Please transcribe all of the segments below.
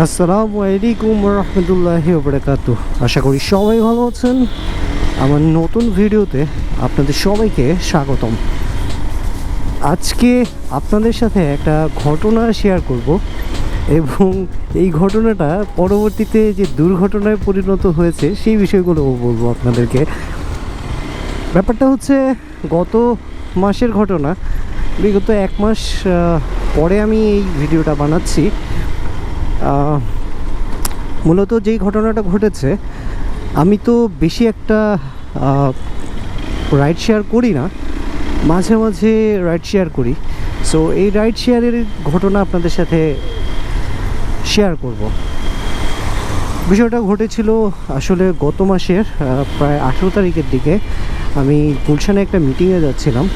আসসালামু আলাইকুম রহমতুল্লাহি ওবরাকাত আশা করি সবাই ভালো আছেন। আমার নতুন ভিডিওতে আপনাদের সবাইকে স্বাগতম। আজকে আপনাদের সাথে একটা ঘটনা শেয়ার করব এবং এই ঘটনাটা পরবর্তীতে যে দুর্ঘটনায় পরিণত হয়েছে সেই বিষয়গুলো বলব আপনাদেরকে। ব্যাপারটা হচ্ছে, গত মাসের ঘটনা। বিগত এক মাস পরে আমি এই ভিডিওটা বানাচ্ছি। মূলত যেই ঘটনাটা ঘটেছে, আমি তো বেশি একটা রাইড শেয়ার করি না, মাঝে মাঝে রাইড শেয়ার করি। সো এই রাইড শেয়ারের ঘটনা আপনাদের সাথে শেয়ার করব। বিষয়টা ঘটেছিল আসলে গত মাসের প্রায় আঠেরো তারিখের দিকে। আমি গুলশানে একটা মিটিংয়ে যাচ্ছিলাম।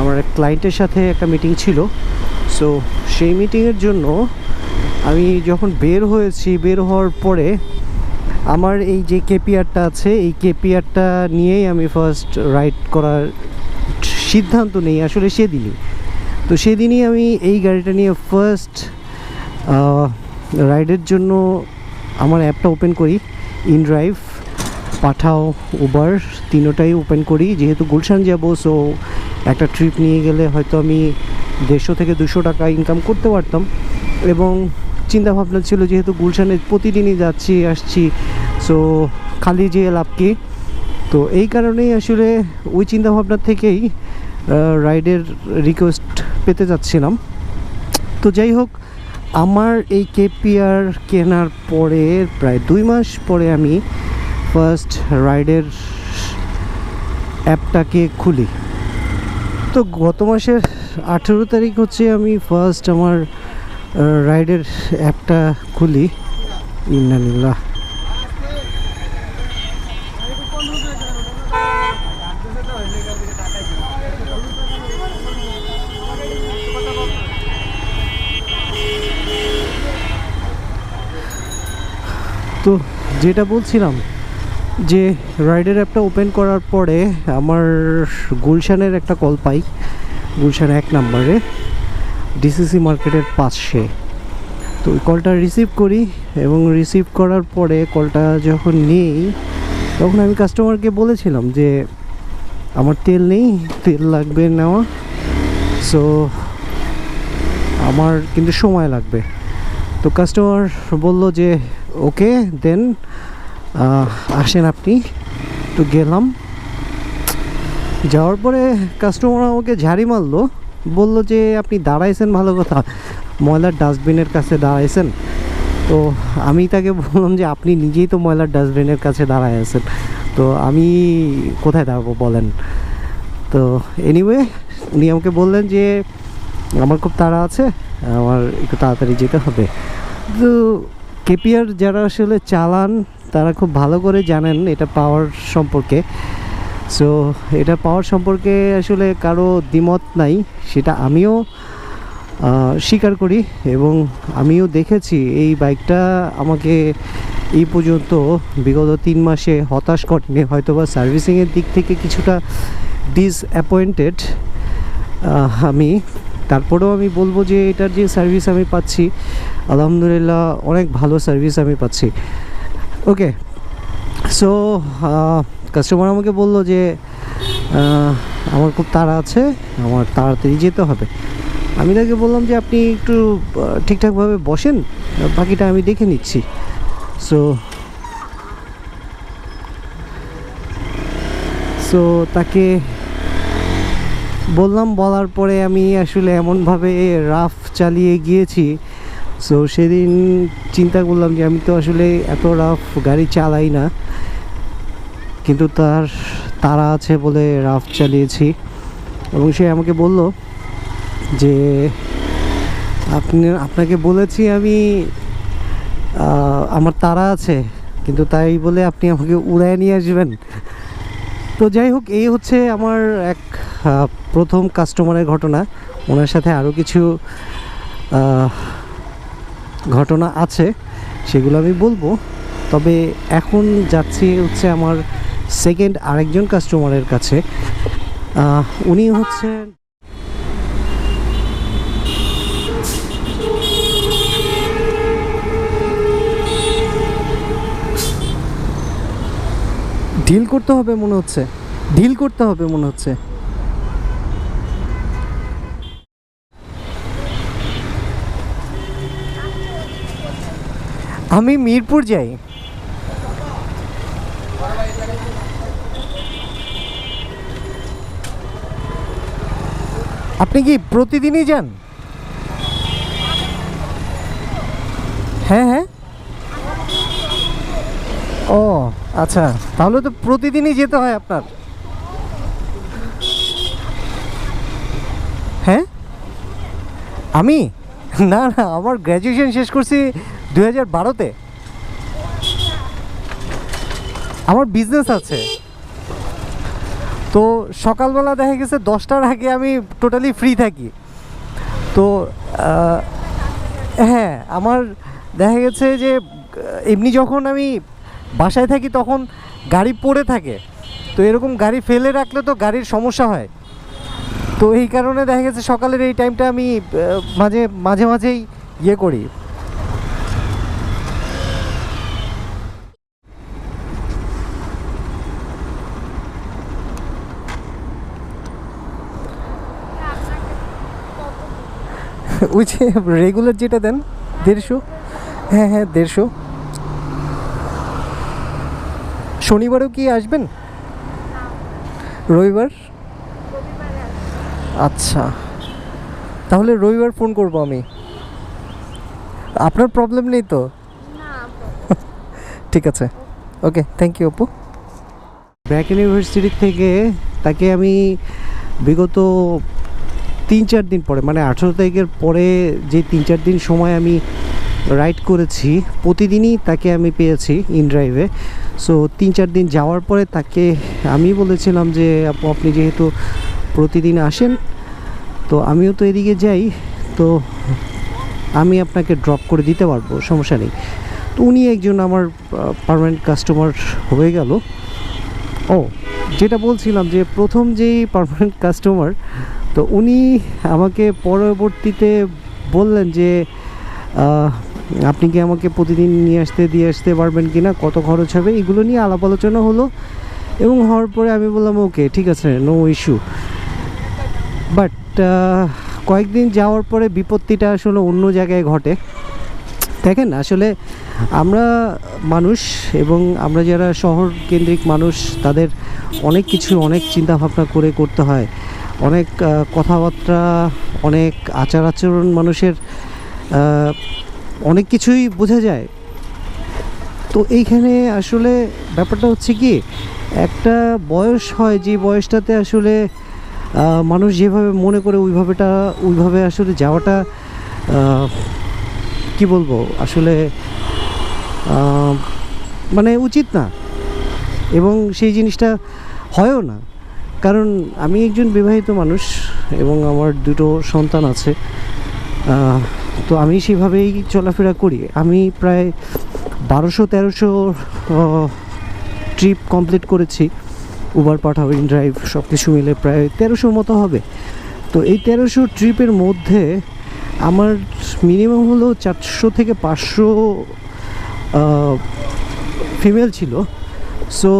আমার এক ক্লায়েন্টের সাথে একটা মিটিং ছিল। সো সেই মিটিংয়ের জন্য আমি যখন বের হয়েছি, বের হওয়ার পরে আমার এই যে কেপিআরটা আছে, এই কেপিআরটা নিয়েই আমি ফার্স্ট রাইড করার সিদ্ধান্ত নেই, আসলে সেদিনই। তো সেদিনই আমি এই গাড়িটা নিয়ে ফার্স্ট রাইডের জন্য আমার অ্যাপটা ওপেন করি ইন ড্রাইভ পাঠাও উবার তিনোটাই ওপেন করি, যেহেতু গুলশান যাব সো একটা ট্রিপ নিয়ে গেলে হয়তো আমি দেড়শো থেকে দুশো টাকা ইনকাম করতে পারতাম। এবং চিন্তা ভাবনা ছিল যেহেতু গুলশানে প্রতিদিনই যাচ্ছি, আসছি। সো খালি যেয়ে লাভ কি? তো এই কারণেই আসলে ওই চিন্তা ভাবনা থেকেই রাইডের রিকোয়েস্ট পেতে যাচ্ছিলাম। তো যাই হোক, আমার এই কেপিআর কেনার পরে, প্রায় দুই মাস পরে আমি ফার্স্ট রাইডের অ্যাপটাকে খুলি। তো গত মাসের আঠেরো তারিখ হচ্ছে আমি ফার্স্ট আমার রাইডের অ্যাপটা খুলি। ইন্নালিল্লাহ। তো যেটা বলছিলাম যে রাইডের অ্যাপটা ওপেন করার পরে আমার গুলশানের একটা কল পাই। গুলশান এক নম্বরে। ডিসিসি মার্কেটের পাশে। তো ওই কলটা রিসিভ করি এবং রিসিভ করার পরে কলটা যখন নেই, তখন আমি কাস্টমারকে বলেছিলাম যে, আমার তেল নেই, তেল লাগবে নেওয়া। সো আমার কিন্তু সময় লাগবে। তো কাস্টমার বলল যে, ওকে, দেন আসেন আপনি। তো গেলাম। যাওয়ার পরে কাস্টমার আমাকে ঝাড়ি মারলো। বলল যে আপনি দাঁড়াইছেন ভালো কথা। ময়লার ডাস্টবিনের কাছে দাঁড়াইছেন। তো আমি তাকে বললাম যে আপনি নিজেই তো ময়লার ডাস্টবিনের কাছে দাঁড়ায় আছেন। তো আমি কোথায় দাঁড়াবো বলেন। তো এনিওয়ে উনি আমাকে বললেন যে আমার খুব তাড়া আছে, আমার একটু তাড়াতাড়ি যেতে হবে। তো কেপিআর যারা আসলে চালান, তারা খুব ভালো করে জানেন এটা পাওয়ার সম্পর্কে। সো এটা পাওয়ার সম্পর্কে আসলে কারও দ্বিমত নাই, সেটা আমিও স্বীকার করি এবং আমিও দেখেছি এই বাইকটা আমাকে এই পর্যন্ত বিগত তিন মাসে হতাশ করেনি হয়তো বা সার্ভিসিংয়ের দিক থেকে কিছুটা ডিসঅ্যাপয়েন্টেড আমি। তারপরেও আমি বলব যে এটার যে সার্ভিস আমি পাচ্ছি, আলহামদুলিল্লাহ অনেক ভালো সার্ভিস আমি পাচ্ছি। ওকে সো কাস্টমার আমাকে বলল যে আমার খুব তাড়া আছে, আমার তাড়াতাড়ি যেতে হবে। আমি তাকে বললাম যে, আপনি একটু ঠিকঠাকভাবে বসেন, বাকিটা আমি দেখে নিচ্ছি। সো সো তাকে বললাম, বলার পরে আমি আসলে এমনভাবে রাফ চালিয়ে গিয়েছি। সো সেদিন চিন্তা করলাম যে, আমি তো আসলে এত রাফ গাড়ি চালাই না। কিন্তু তার তারা আছে বলে রাফ চালিয়েছি। এবং সে আমাকে বলল যে, আপনি, আপনাকে বলেছি আমি আমার তারা আছে, কিন্তু তাই বলে আপনি আমাকে উড়ায় নিয়ে আসবেন। তো যাই হোক, এই হচ্ছে আমার এক প্রথম কাস্টমারের ঘটনা। ওনার সাথে আরও কিছু ঘটনা আছে, সেগুলো আমি বলব। তবে এখন যাচ্ছি হচ্ছে আমার সেকেন্ড আরেকজন কাস্টমারের কাছে। উনি হচ্ছেন ঢিল করতে হবে মনে হচ্ছে। ঢিল করতে হবে মনে হচ্ছে। আমি মিরপুর যাই। আপনি কি প্রতিদিনই যান? হ্যাঁ হ্যাঁ। ও আচ্ছা। তাহলে তো প্রতিদিনই যেতে হয় আপনার। হ্যাঁ? আমি? না না, আমার গ্র্যাজুয়েশন শেষ করছি দু হাজার বারোতে। আমার বিজনেস আছে। তো সকালবেলা দেখা গেছে দশটার আগে আমি টোটালি ফ্রি থাকি। তো হ্যাঁ আমার দেখা গেছে যে, এমনি যখন আমি বাসায় থাকি তখন গাড়ি পড়ে থাকে। তো এরকম গাড়ি ফেলে রাখলে তো গাড়ির সমস্যা হয়। তো এই কারণে দেখা গেছে সকালের এই টাইমটা আমি মাঝে মাঝে, মাঝেই ইয়ে করি। ওই যে রেগুলার যেটা দেন দেড়শো। হ্যাঁ হ্যাঁ দেড়শো। শনিবারও কি আসবেন? রবিবার? আচ্ছা। তাহলে রবিবার ফোন করব আমি। আপনার প্রবলেম নেই তো? ঠিক আছে। Okay thank you Apu BRAC university থেকে তাকে আমি বিগত তিন চার দিন পরে মানে আঠেরো তারিখের পরে যে তিন চার দিন সময় আমি রাইড করেছি, প্রতিদিনই তাকে আমি পেয়েছি ইন ড্রাইভে সো তিন চার দিন যাওয়ার পরে তাকে আমি বলেছিলাম যে, আপু, আপনি যেহেতু প্রতিদিন আসেন, তো আমিও তো এদিকে যাই, তো আমি আপনাকে ড্রপ করে দিতে পারব, সমস্যা নেই। তো উনি একজন আমার পার্মানেন্ট কাস্টমার হয়ে গেল। ও, যেটা বলছিলাম যে, প্রথম যেই পারমানেন্ট কাস্টমার তো উনি আমাকে পরবর্তীতে বললেন যে আপনি কি আমাকে প্রতিদিন নিয়ে আসতে, দিয়ে আসতে পারবেন কি না, কত খরচ হবে, এগুলো নিয়ে আলাপ আলোচনা হলো। এবং হওয়ার পরে আমি বললাম, ওকে, ঠিক আছে, নো ইস্যু। বাট কয়েকদিন যাওয়ার পরে বিপত্তিটা আসলে অন্য জায়গায় ঘটে। দেখেন, আসলে আমরা মানুষ এবং আমরা যারা শহর কেন্দ্রিক মানুষ, তাদের অনেক কিছু, অনেক চিন্তা ভাবনা করে করতে হয়। অনেক কথাবার্তা, অনেক আচার আচরণ মানুষের অনেক কিছুই বোঝা যায়। তো এইখানে আসলে ব্যাপারটা হচ্ছে কি, একটা বয়স হয় যে বয়সটাতে আসলে মানুষ যেভাবে মনে করে ওইভাবেটা, ওইভাবে আসলে যাওয়াটা কি বলব, আসলে মানে উচিত না। এবং সেই জিনিসটা হয়ও না। কারণ আমি একজন বিবাহিত মানুষ এবং আমার দুটো সন্তান আছে। তো আমি সেভাবেই চলাফেরা করি। আমি প্রায় বারোশো, তেরোশো ট্রিপ কমপ্লিট করেছি। উবার, পাঠাও ইন ড্রাইভ সব কিছু মিলে প্রায় তেরোশো মতো হবে। তো এই তেরোশো ট্রিপের মধ্যে আমার মিনিমাম হলো চারশো থেকে পাঁচশো ফিমেল ছিল। সো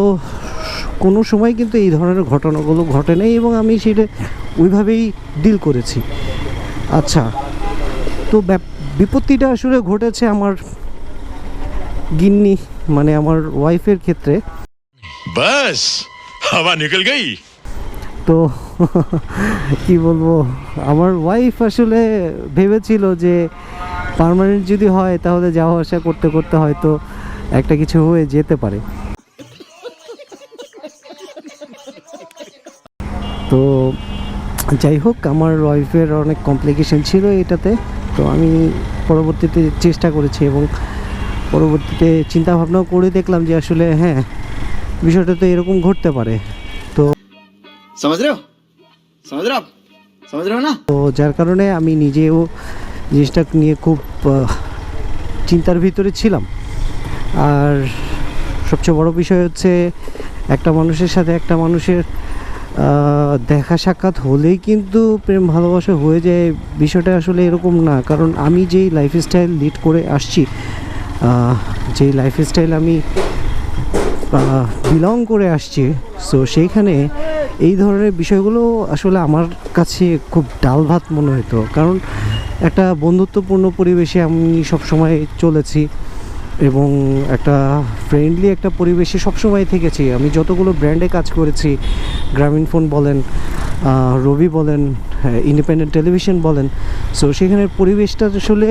কোনো সময় কিন্তু এই ধরনের ঘটনাগুলো ঘটে নাই এবং আমি সেটা ওইভাবেই ডিল করেছি। আচ্ছা তো বিপত্তিটা আসলে ঘটেছে আমার গিন্নি মানে আমার ওয়াইফের ক্ষেত্রে। বাস হাওয়া নিকল গই। তো কি বলব আমার ওয়াইফ আসলে ভেবেছিল যে পারমানেন্ট যদি হয় তাহলে যাওয়া আসা করতে করতে হয়তো একটা কিছু হয়ে যেতে পারে। তো যাই হোক আমার ওয়াইফের অনেক কমপ্লিকেশান ছিল এটাতে। তো আমি পরবর্তীতে চেষ্টা করেছি এবং পরবর্তীতে চিন্তা ভাবনাও করে দেখলাম যে আসলে হ্যাঁ বিষয়টা তো এরকম ঘটতে পারে। তো তো যার কারণে আমি নিজেও জিনিসটা নিয়ে খুব চিন্তার ভিতরে ছিলাম। আর সবচেয়ে বড় বিষয় হচ্ছে একটা মানুষের সাথে একটা মানুষের দেখা সাক্ষাৎ হলেই কিন্তু প্রেম ভালোবাসা হয়ে যায়। বিষয়টা আসলে এরকম না, কারণ আমি যেই লাইফস্টাইল লিড করে আসছি যেই লাইফস্টাইল আমি বিলং করে আসছি সো সেইখানে এই ধরনের বিষয়গুলো আসলে আমার কাছে খুব ডাল ভাত মনে হতো। কারণ একটা বন্ধুত্বপূর্ণ পরিবেশে আমি সবসময় চলেছি। এবং একটা ফ্রেন্ডলি একটা পরিবেশে সবসময় থেকেছি। আমি যতগুলো ব্র্যান্ডে কাজ করেছি গ্রামীণ ফোন বলেন রবি বলেন ইন্ডিপেন্ডেন্ট টেলিভিশন বলেন সো সেখানের পরিবেশটা আসলে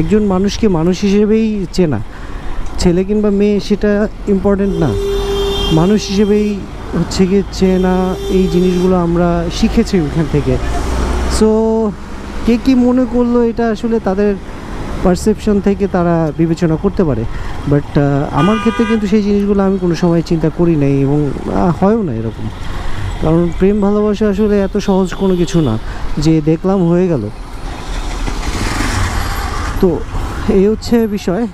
একজন মানুষকে মানুষ হিসেবেই চেনা। ছেলে কিংবা মেয়ে সেটা ইম্পর্টেন্ট না। মানুষ হিসেবেই হচ্ছে গিয়ে চেনা এই জিনিসগুলো আমরা শিখেছি ওখান থেকে। সো কে কী মনে করল এটা আসলে তাদের পারসেপশন থেকে তারা বিবেচনা করতে পারে। বাট আমার ক্ষেত্রে কিন্তু সেই জিনিসগুলো আমি কোনো সময় চিন্তা করি নাই এবং হয়ও না এরকম। কারণ প্রেম ভালোবাসা আসলে এত সহজ কোনো কিছু না, যে দেখলাম হয়ে গেল। তো, এই হচ্ছে বিষয়।